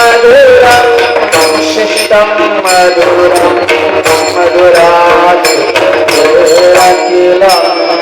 Madhura system Madhura Madhura केला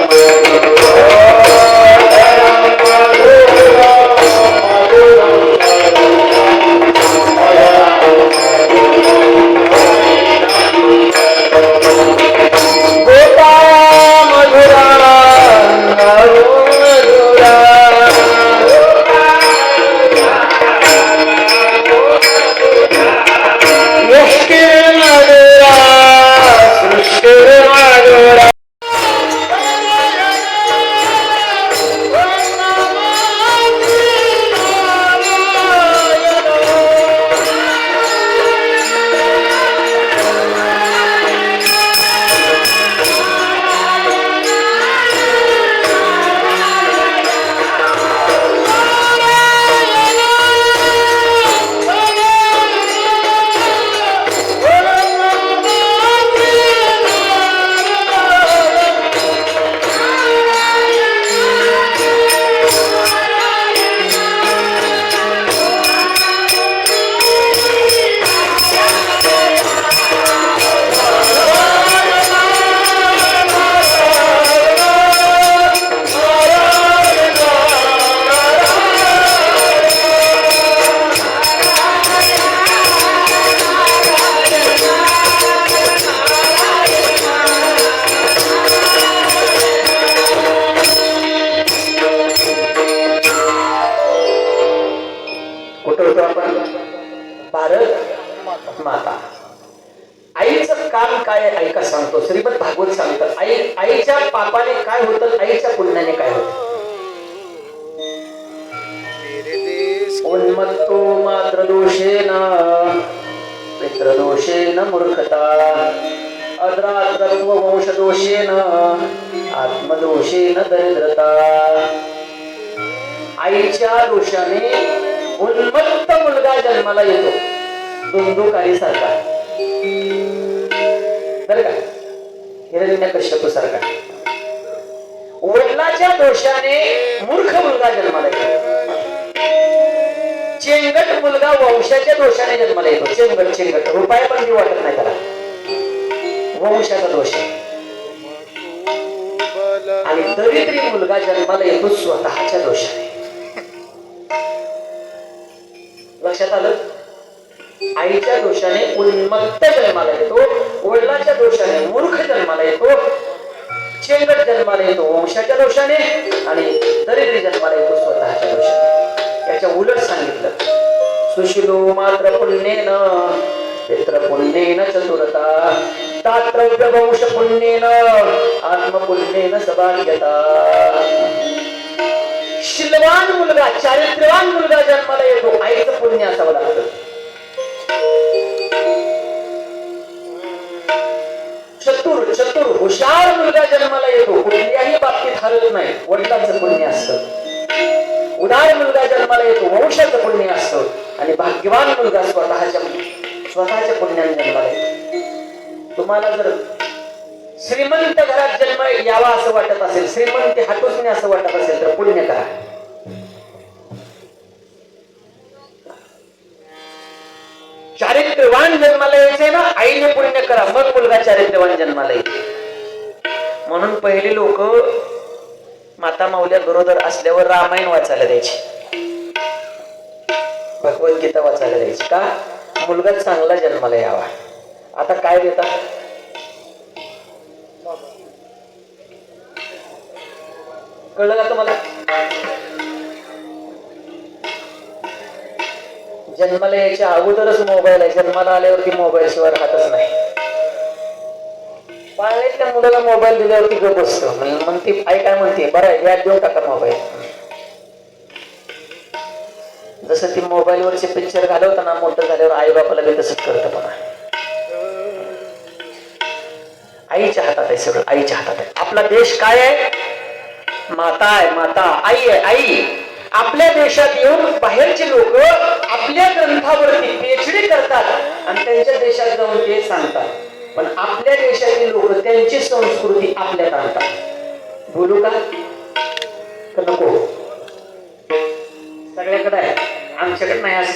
भारत माता. आईचं काम काय ऐका सांगतो. श्रीमद भागवत सांगतात आई आईच्या पापाने काय होतं? आईच्या पुण्याने काय होत? उन्मत्तो मात्र दोषेन पितृदोषेन मूर्खता. अद्रात्रत्व वंश दोषेन आत्मदोषेन दरिद्रता. आईच्या दोषाने उन्मत्त मला येतो. दुंदुकारी सारखा बर का? हिरण्य कश्यप सारखा वडिलाच्या दोषाने मूर्ख मुलगा जन्माला येतो. चेंगट मुलगा वंशाच्या दोषाने जन्माला येतो. चेंगट चेंगट. रुपया पण मी वाटत नाही त्याला. वंशाचा दोष आहे. आणि दरिद्री मुलगा जन्माला येतो स्वतःच्या दोषाने. लक्षात आलं? आईच्या दोषाने उन्मत्त जन्माला येतो वडिलाच्या दोषाने मूर्ख जन्माला येतो चेंगट जन्माला येतो वंशाच्या दोषाने आणि दरिद्री जन्माला येतो स्वतःच्या दोषाने. याच्या उलट सांगितलं. सुशिलो मात्र पुण्येन पित्र पुण्येन चतुरता तात्रव्य वंश पुण्येन आत्मपुण्येन सभाग्यता. शिलवान मुलगा चारित्र्यवान मुलगा जन्माला येतो आईचं पुण्य असावं लागतं. चतुर चतुर हुशार मुलगा जन्माला येतो कुठल्याही बाबतीत हरत नाही वडिलांचं पुण्य असतं. उदार मुलगा जन्माला येतो वंशाचं पुण्य असतं आणि भाग्यवान मुलगा स्वतःच्या स्वतःच्या पुण्याने जन्माला येतो. तुम्हाला जर श्रीमंत घरात जन्म यावा असं वाटत असेल श्रीमंत हटूसने असं वाटत असेल तर पुण्य करा जन्माला यायचे ना आईने पुण्य करा मग मुलगा चारित्र्यवान जन्माला येईल. म्हणून पहिले लोक माता माऊल्या गरोदर असल्यावर रामायण वाचायला द्यायचे. भगवद्गीता वाचायला द्यायची. का? मुलगा चांगला जन्माला यावा. आता काय देतात कळलं का तुम्हाला? जन्माला यायच्या अगोदरच मोबाईल आहे. जन्माला आल्यावरती मोबाईल शिवाय राहतच नाही. त्या मुलाला मोबाईल दिल्यावरती गप बसतो. मग ती आई काय म्हणते? बरं यात देऊन टाका मोबाईल जसं ती मोबाईल वरचे पिक्चर घालवताना मोठं झाल्यावर आई बापाला बी तसंच करत म्हणा आईच्या हातात आहे सगळं आईच्या हातात आहे. आपला देश काय आहे? माता आहे माता. आई आहे आई. आपल्या देशात येऊन बाहेरचे लोक आपल्या ग्रंथावरती पीएचडी करतात आणि त्यांच्या देशात जाऊन ते सांगतात. पण आपल्या देशातील लोक त्यांची संस्कृती आपल्यात आणतात. बोलू का नको? सगळ्याकडे आहे. आमच्याकडे नाही असं